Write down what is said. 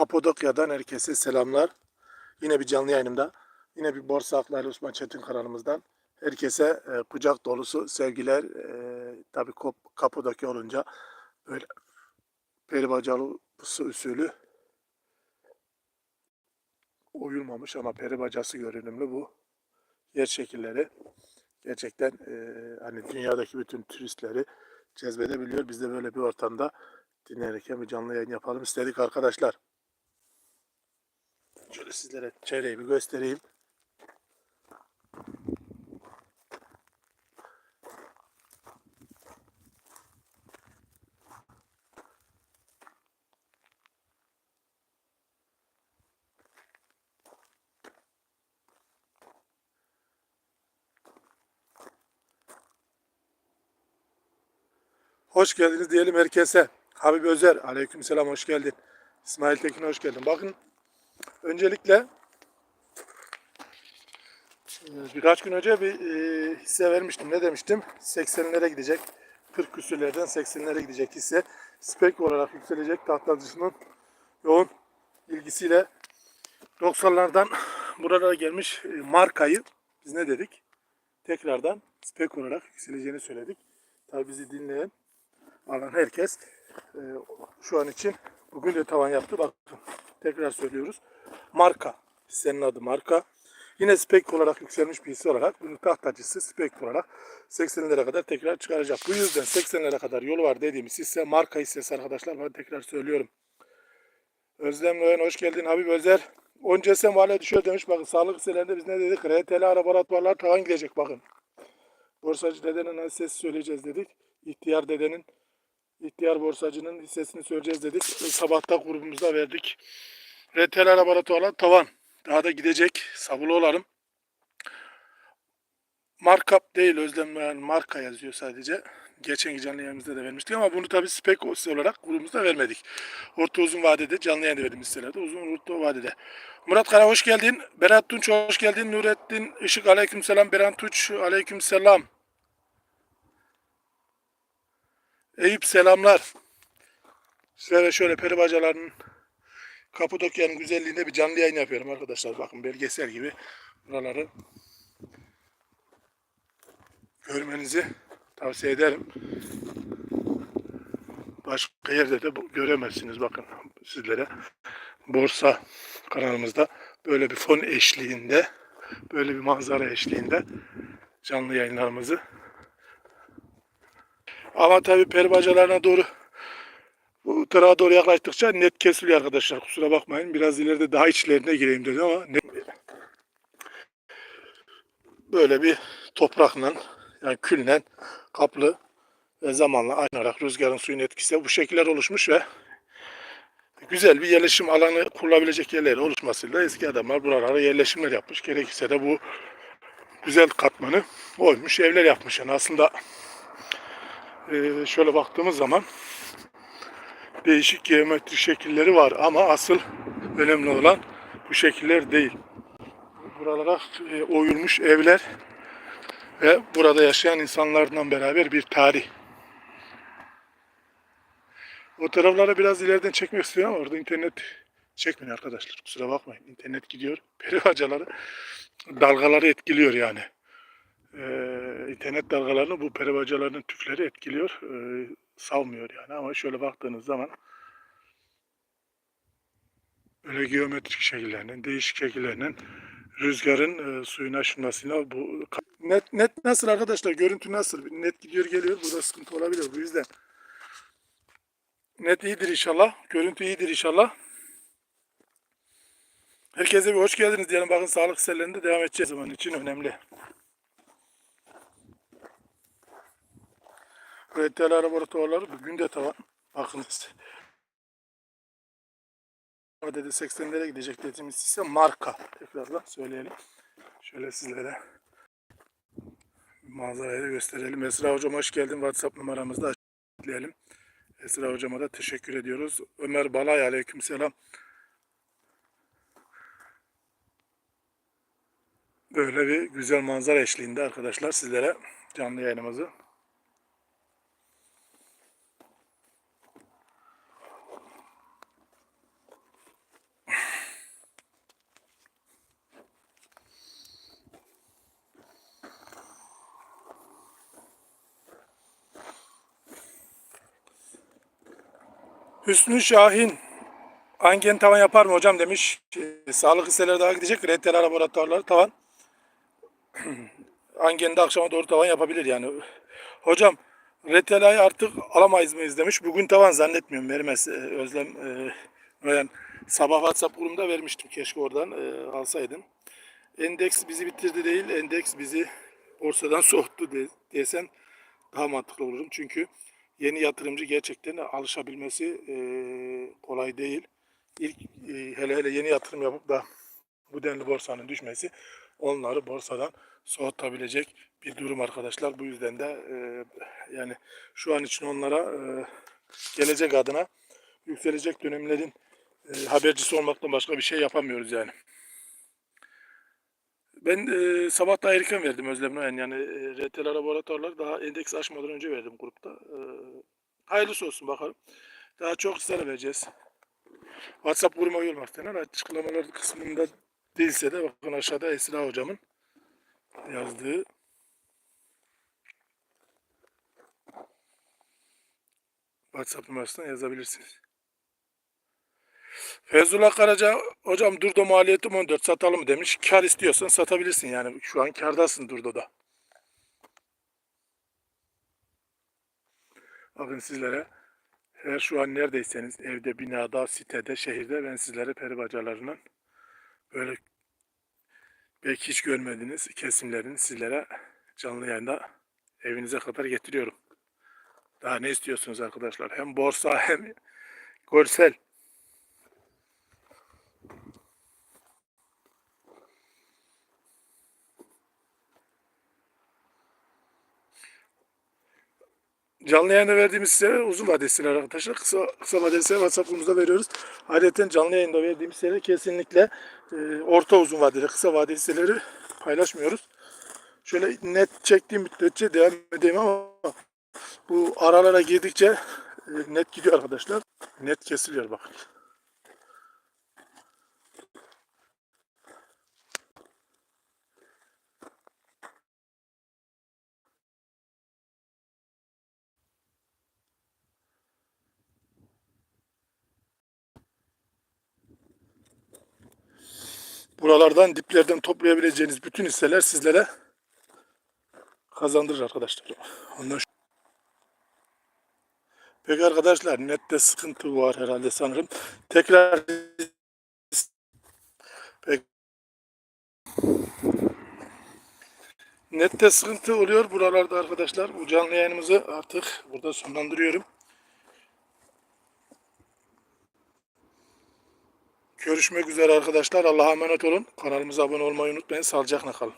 Kapadokya'dan herkese selamlar. Yine bir canlı yayınımda. Yine bir Borsa Hakları Osman Çetin kanalımızdan. Herkese e, kucak dolusu sevgiler. E, tabii Kop- Kapadokya olunca böyle peribacalı usulü oyulmamış ama peribacası görünümlü bu yer şekilleri gerçekten e, hani dünyadaki bütün turistleri cezbedebiliyor. Biz de böyle bir ortamda dinlerken bir canlı yayın yapalım istedik arkadaşlar. Şöyle sizlere çevreyi bir göstereyim. Hoş geldiniz diyelim herkese. Habib Özer, aleykümselam hoş geldin. İsmail Tekin hoş geldin. Bakın öncelikle e, birkaç gün önce bir e, hisse vermiştim. Ne demiştim? 80'lere gidecek. 40 küsürlerden 80'lere gidecek hisse. Spek olarak yükselecek tahtacısının yoğun ilgisiyle 90'lardan buralara gelmiş e, markayı biz ne dedik? Tekrardan spek olarak yükseleceğini söyledik. Tabi bizi dinleyen alan herkes şu an için bugün de tavan yaptı. Bakın tekrar söylüyoruz. Marka. Hissenin adı marka. Yine spek olarak yükselmiş bir hisse olarak bunun tahtacısı spek olarak 80'lere kadar tekrar çıkaracak. Bu yüzden 80'lere kadar yolu var dediğimiz hisse marka hissesi arkadaşlar. Ben tekrar söylüyorum. Özlem Noyan hoş geldin. Habib Özer. Oncesem vale düşüyor demiş. Bakın sağlık hisselerinde biz ne dedik? RTL laboratuvarlar tavan gidecek bakın. Borsacı dedenin hissesi söyleyeceğiz dedik. İhtiyar dedenin İhtiyar borsacının hissesini söyleyeceğiz dedik. Sabahta grubumuzda verdik. RTL laboratuvarlar tavan. Daha da gidecek. Sabırlı olalım. Markup değil Özlem yani marka yazıyor sadece. Geçen canlı yayınımızda da vermiştik ama bunu tabii spek olarak grubumuzda vermedik. Orta uzun vadede canlı yayında verdiğimiz hisselerde uzun orta vadede. Murat Kara hoş geldin. Berat Tunç hoş geldin. Nurettin Işık aleykümselam. Berat Tunç aleykümselam. Eyüp selamlar. Sizlere şöyle peri bacalarının Kapadokya'nın güzelliğinde bir canlı yayın yapıyorum arkadaşlar. Bakın belgesel gibi buraları görmenizi tavsiye ederim. Başka yerde de göremezsiniz bakın sizlere. Borsa kanalımızda böyle bir fon eşliğinde, böyle bir manzara eşliğinde canlı yayınlarımızı ama tabii peri bacalarına doğru bu tarafa doğru yaklaştıkça net kesiliyor arkadaşlar. Kusura bakmayın. Biraz ileride daha içlerine gireyim dedim ama ne- böyle bir toprakla yani külle kaplı ve zamanla aynarak rüzgarın suyun etkisiyle bu şekiller oluşmuş ve güzel bir yerleşim alanı kurulabilecek yerler oluşmasıyla eski adamlar buralara yerleşimler yapmış. Gerekirse de bu güzel katmanı oymuş evler yapmış. Yani aslında ee, şöyle baktığımız zaman değişik geometri şekilleri var ama asıl önemli olan bu şekiller değil. Buralara e, oyulmuş evler ve burada yaşayan insanlarla beraber bir tarih. O taraflara biraz ileriden çekmek istiyorum orada internet çekmiyor arkadaşlar. Kusura bakmayın. İnternet gidiyor. Peribacaları dalgaları etkiliyor yani. Ee, internet dalgalarını bu peribacaların tüfleri etkiliyor. Ee, salmıyor yani. Ama şöyle baktığınız zaman böyle geometrik şekillerinin, değişik şekillerinin rüzgarın e, suyun aşınmasıyla bu net net nasıl arkadaşlar? Görüntü nasıl? Net gidiyor geliyor. Burada sıkıntı olabilir. Bu yüzden net iyidir inşallah. Görüntü iyidir inşallah. Herkese bir hoş geldiniz diyelim. Bakın sağlık hisselerinde devam edeceğiz. Zaman için önemli RTL laboratuvarları bugün de tavan. Bakınız. Dedi 80'lere gidecek dediğimiz ise marka. Tekrardan söyleyelim. Şöyle sizlere manzarayı da gösterelim. Esra hocam hoş geldin. WhatsApp numaramızda açıklayalım. Esra hocama da teşekkür ediyoruz. Ömer Balay aleykümselam. Böyle bir güzel manzara eşliğinde arkadaşlar sizlere canlı yayınımızı Hüsnü Şahin Angen tavan yapar mı hocam demiş. E, sağlık hisseleri daha gidecek. Retel laboratuvarları tavan. Angen de akşama doğru tavan yapabilir yani. Hocam Retela'yı artık alamayız mıyız demiş. Bugün tavan zannetmiyorum vermez. E, Özlem e, Noyan. Sabah WhatsApp grubunda vermiştim. Keşke oradan e, alsaydın. Endeks bizi bitirdi değil. Endeks bizi borsadan soğuttu de, desen daha mantıklı olurum. Çünkü yeni yatırımcı gerçekten alışabilmesi e, kolay değil. İlk e, hele hele yeni yatırım yapıp da bu denli borsanın düşmesi onları borsadan soğutabilecek bir durum arkadaşlar. Bu yüzden de e, yani şu an için onlara e, gelecek adına yükselecek dönemlerin e, habercisi olmaktan başka bir şey yapamıyoruz yani. Ben e, sabah da erken verdim Özlem Noyan. Yani e, RTL laboratuvarlar daha endeks aşmadan önce verdim grupta. E, hayırlısı olsun bakalım. Daha çok hisseler vereceğiz. WhatsApp grubuma isteyenler açıklamalar kısmında değilse de bakın aşağıda Esra hocamın yazdığı WhatsApp numarasından yazabilirsiniz. Fezullah Karaca hocam Durdo maliyetim 14 satalım demiş. Kar istiyorsan satabilirsin yani. Şu an kardasın Durdo'da. Bakın sizlere her şu an neredeyseniz evde, binada, sitede, şehirde ben sizlere peri bacalarının böyle belki hiç görmediğiniz kesimlerini sizlere canlı yayında evinize kadar getiriyorum. Daha ne istiyorsunuz arkadaşlar? Hem borsa hem görsel. Canlı yayında verdiğimiz hisseler uzun vadeli hisseler arkadaşlar. Kısa, kısa vadeli hisseler WhatsApp'ımızda veriyoruz. Ayrıca canlı yayında verdiğimiz hisseleri kesinlikle e, orta uzun vadeli, kısa vadeli hisseleri paylaşmıyoruz. Şöyle net çektiğim müddetçe devam edeyim ama bu aralara girdikçe e, net gidiyor arkadaşlar. Net kesiliyor bakın. Buralardan diplerden toplayabileceğiniz bütün hisseler sizlere kazandırır arkadaşlar. Ondan şu- Peki arkadaşlar nette sıkıntı var herhalde sanırım. Tekrar Peki. Nette sıkıntı oluyor buralarda arkadaşlar. Bu canlı yayınımızı artık burada sonlandırıyorum. Görüşmek üzere arkadaşlar. Allah'a emanet olun. Kanalımıza abone olmayı unutmayın. Sağlıcakla kalın.